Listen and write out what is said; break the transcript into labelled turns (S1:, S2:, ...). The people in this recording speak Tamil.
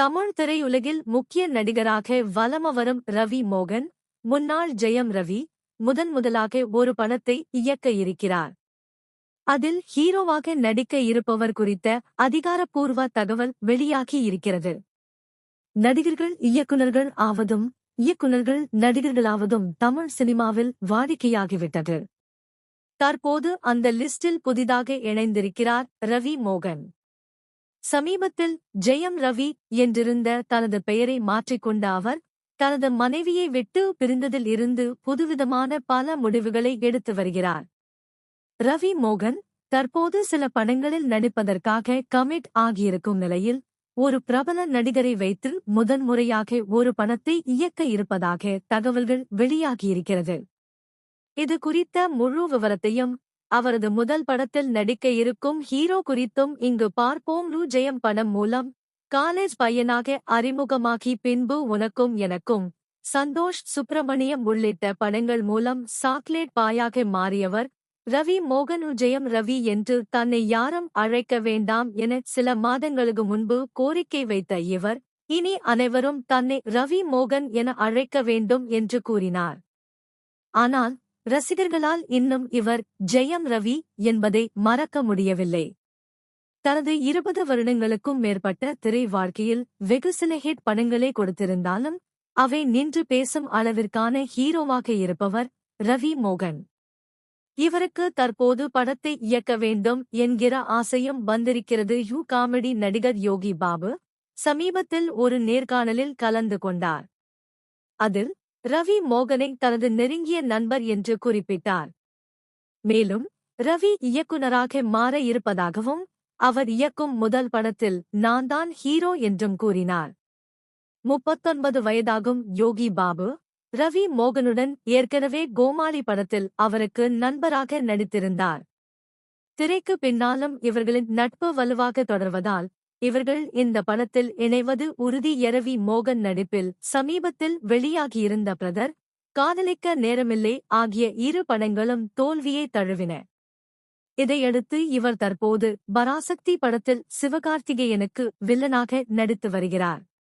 S1: தமிழ் திரையுலகில் முக்கிய நடிகராக வலமவரும் ரவி மோகன் முன்னாள் ஜெயம் ரவி முதன் முதலாக ஒரு படத்தை இயக்க இருக்கிறார். அதில் ஹீரோவாக நடிக்க இருப்பவர் குறித்த அதிகாரப்பூர்வ தகவல் வெளியாகி இருக்கிறது. நடிகர்கள் இயக்குநர்கள் ஆவதும் இயக்குநர்கள் நடிகர்களாவதும் தமிழ் சினிமாவில் வாடிக்கையாகிவிட்டது. தற்போது அந்த லிஸ்டில் புதிதாக இணைந்திருக்கிறார் ரவி மோகன். சமீபத்தில் ஜெயம் ரவி என்றிருந்த தனது பெயரை மாற்றிக்கொண்ட அவர் தனது மனைவியை விட்டு பிரிந்ததில் இருந்து புதுவிதமான பல முடிவுகளை எடுத்து வருகிறார். ரவி மோகன் தற்போது சில படங்களில் நடிப்பதற்காக கமிட் ஆகியிருக்கும் நிலையில் ஒரு பிரபல நடிகரை வைத்து முதன்முறையாக ஒரு பணத்தை இயக்க இருப்பதாக தகவல்கள் வெளியாகியிருக்கிறது. இது குறித்த முழு விவரத்தையும் அவரது முதல் படத்தில் நடிக்க இருக்கும் ஹீரோ குறித்தும் இங்கு பார்ப்போம். லூ ஜெயம் படம் மூலம் காலேஜ் பையனாக அறிமுகமாகி பின்பு உனக்கும் எனக்கும் சந்தோஷ் சுப்பிரமணியம் உள்ளிட்ட படங்கள் மூலம் சாக்லேட் பாயாக மாறியவர் ரவி. மோகன் உஜயம் ரவி என்று தன்னை யாரும் அழைக்க வேண்டாம் என சில மாதங்களுக்கு முன்பு கோரிக்கை வைத்த இவர் இனி அனைவரும் தன்னை ரவி. மோகன் என அழைக்க வேண்டும் என்று கூறினார். ஆனால் ரசிகர்களால் இன்னும் இவர் ஜெயம் ரவி என்பதை மறக்க முடியவில்லை. தனது இருபது வருடங்களுக்கும் மேற்பட்ட திரை வாழ்க்கையில் வெகு சில ஹிட் படங்களே கொடுத்திருந்தாலும் அவை நின்று பேசும் அளவிற்கான ஹீரோவாக இருப்பவர் ரவி மோகன். இவருக்கு தற்போது படத்தை இயக்க வேண்டும் என்கிற ஆசையும் வந்திருக்கிறது யூ காமெடி நடிகர் யோகி பாபு சமீபத்தில் ஒரு நேர்காணலில் கலந்து கொண்டார். அதில் ரவி மோகனை தனது நெருங்கிய நண்பர் என்று குறிப்பிட்டார். மேலும் ரவி இயக்குனராக மாற இருப்பதாகவும் அவர் இயக்கும் முதல் படத்தில் நான் தான் ஹீரோ என்றும் கூறினார். முப்பத்தொன்பது வயதாகும் யோகி பாபு ரவி மோகனுடன் ஏற்கனவே கோமாளி படத்தில் அவருக்கு நண்பராக நடித்திருந்தார். திரைக்கு பின்னாலும் இவர்களின் நட்பு வலுவாக தொடர்வதால் இவர்கள் இந்த படத்தில் இணைவது உறுதி எரவி மோகன் நடிப்பில் சமீபத்தில் வெளியாகியிருந்த பிரதர் காதலிக்க நேரமில்லை ஆகிய இரு படங்களும் தோல்வியை தழுவின. இதையடுத்து இவர் தற்போது பராசக்தி படத்தில் சிவகார்த்திகேயனுக்கு வில்லனாக நடித்து வருகிறார்.